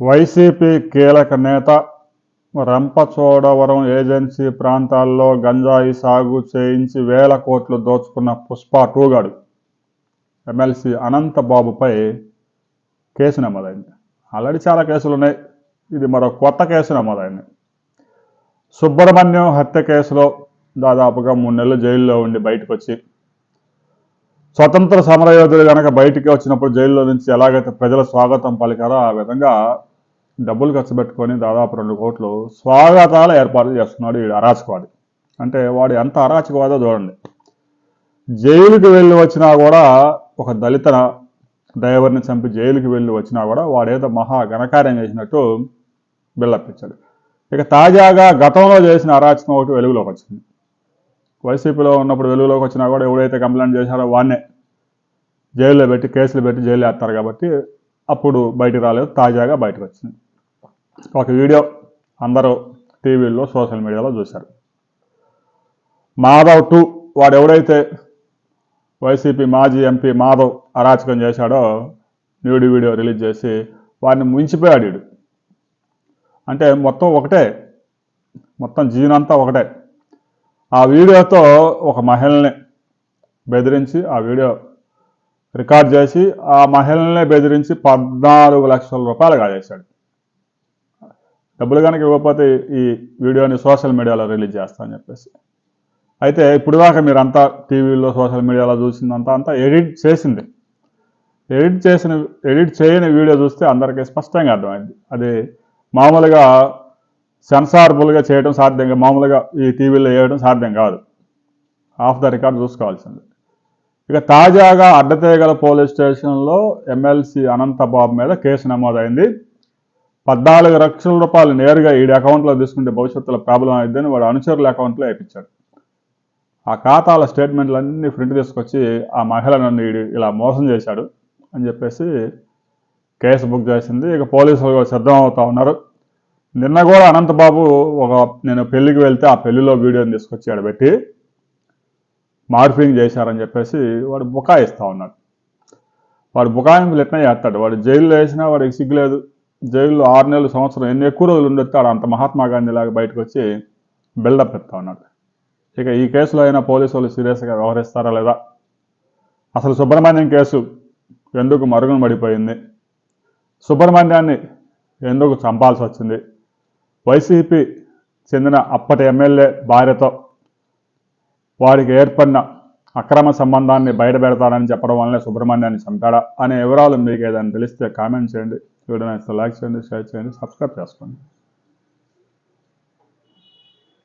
YCP కీలక నేత Rampachodavaram agency ప్రాంతాల్లో గంజాయి సాగు చేయించి వేల కోట్లు దోచుకున్న పుష్ప టూగాడు. ఎమ్మెల్సీ అనంతబాబుపై కేసు నమోదైంది. ఆల్రెడీ చాలా కేసులు ఉన్నాయి ఇది మరో కొత్త కేసు నమోదైంది. సుబ్రహ్మణ్యం హత్య కేసులో దాదాపుగా మూడు నెలలు జైల్లో ఉండి బయటకు వచ్చి స్వతంత్ర సమరయోధులు కనుక బయటికి వచ్చినప్పుడు జైల్లో నుంచి ఎలాగైతే ప్రజల స్వాగతం పలికారో ఆ విధంగా డబ్బులు ఖర్చు పెట్టుకొని దాదాపు రెండు కోట్లు స్వాగతాలు ఏర్పాటు చేస్తున్నాడు ఈ అరాచకవాది. అంటే వాడు ఎంత అరాచకవాదో చూడండి. జైలుకి వెళ్ళి వచ్చినా కూడా ఒక దళిత డ్రైవర్ని చంపి జైలుకి వెళ్ళి వచ్చినా కూడా వాడేదో మహా ఘనకార్యం చేసినట్టు బిల్లప్పించాడు ఇక తాజాగా గతంలో చేసిన అరాచకం ఒకటి వెలుగులోకి వచ్చింది. వైసీపీలో ఉన్నప్పుడు వెలుగులోకి వచ్చినా కూడా ఎవడైతే కంప్లైంట్ చేశారో వాడినే జైల్లో పెట్టి కేసులు పెట్టి జైలు వేస్తారు కాబట్టి అప్పుడు బయటికి రాలేదు తాజాగా బయటకు వచ్చింది. ఒక వీడియో అందరూ టీవీల్లో సోషల్ మీడియాలో చూశారు. మాధవ్ టూ వాడు ఎవడైతే వైసీపీ మాజీ ఎంపీ మాధవ్ అరాచకం చేశాడో న్యూడి వీడియో రిలీజ్ చేసి వాడిని ముంచిపోయాడు అంటే మొత్తం ఒకటే మొత్తం జీవనంతా ఒకటే. ఆ వీడియోతో ఒక మహిళని బెదిరించి ఆ వీడియో రికార్డ్ చేసి ఆ మహిళనే బెదిరించి పద్నాలుగు లక్షల రూపాయలు కాజేశాడు. డబ్బులు కనుక ఇవ్వకపోతే ఈ వీడియోని సోషల్ మీడియాలో రిలీజ్ చేస్తా చెప్పేసి. అయితే ఇప్పుడు దాకా మీరంతా టీవీలో సోషల్ మీడియాలో చూసిందంతా అంతా ఎడిట్ చేసింది. ఎడిట్ చేసిన ఎడిట్ చేయని వీడియో చూస్తే అందరికీ స్పష్టంగా అర్థమైంది. అది మామూలుగా సెన్సార్బుల్గా చేయడం సాధ్యంగా మామూలుగా ఈ టీవీలో వేయడం సాధ్యం కాదు. ఆఫ్ ద రికార్డ్ చూసుకోవాల్సింది. ఇక తాజాగా అడ్డతేగల పోలీస్ స్టేషన్లో ఎమ్మెల్సీ అనంతబాబు మీద కేసు నమోదైంది. పద్నాలుగు లక్షల రూపాయలు నేరుగా ఈ అకౌంట్లో తీసుకుంటే భవిష్యత్తులో ప్రాబ్లం అయిద్దని వాడు అనుచరుల అకౌంట్లో వేయించాడు. ఆ ఖాతాల స్టేట్మెంట్లన్నీ ప్రింట్ తీసుకొచ్చి ఆ మహిళను ఈడు ఇలా మోసం చేశాడు అని చెప్పేసి కేసు బుక్ చేసింది. ఇక పోలీసులు కూడా సిద్ధం అవుతా ఉన్నారు. నిన్న కూడా అనంతబాబు ఒక నేను పెళ్ళికి వెళ్తే ఆ పెళ్ళిలో వీడియోని తీసుకొచ్చి ఆడబెట్టి మార్ఫింగ్ చేశారని చెప్పేసి వాడు బుకాయిస్తూ ఉన్నాడు. వాడు బుకాయింపులు ఎట్లా చేస్తాడు? వాడు జైల్లో వేసినా వాడికి సిగ్గులేదు జైల్లో ఆరు నెలలు సంవత్సరం ఎన్ని ఎక్కువ రోజులు ఉండొస్తాడు అంత మహాత్మా గాంధీ లాగా బయటకు వచ్చి బిల్డప్ పెడతా ఉన్నాడు. ఇక ఈ కేసులో అయినా పోలీసు వాళ్ళు సీరియస్గా వ్యవహరిస్తారా లేదా? అసలు సుబ్రహ్మణ్యం కేసు ఎందుకు మరుగున పడిపోయింది? సుబ్రహ్మణ్యాన్ని ఎందుకు చంపాల్సి వచ్చింది? వైసీపీ చెందిన అప్పటి ఎమ్మెల్యే భార్యతో వారికి ఏర్పడిన అక్రమ సంబంధాన్ని బయటపెడతానని చెప్పడం వల్లనే సుబ్రహ్మణ్యాన్ని చంపాడా అనే వివరాలు మీకు ఏదైనా తెలిస్తే కామెంట్ చేయండి వీడియో నచ్చితే లైక్ చేయండి షేర్ చేయండి సబ్స్క్రైబ్ చేసుకోండి.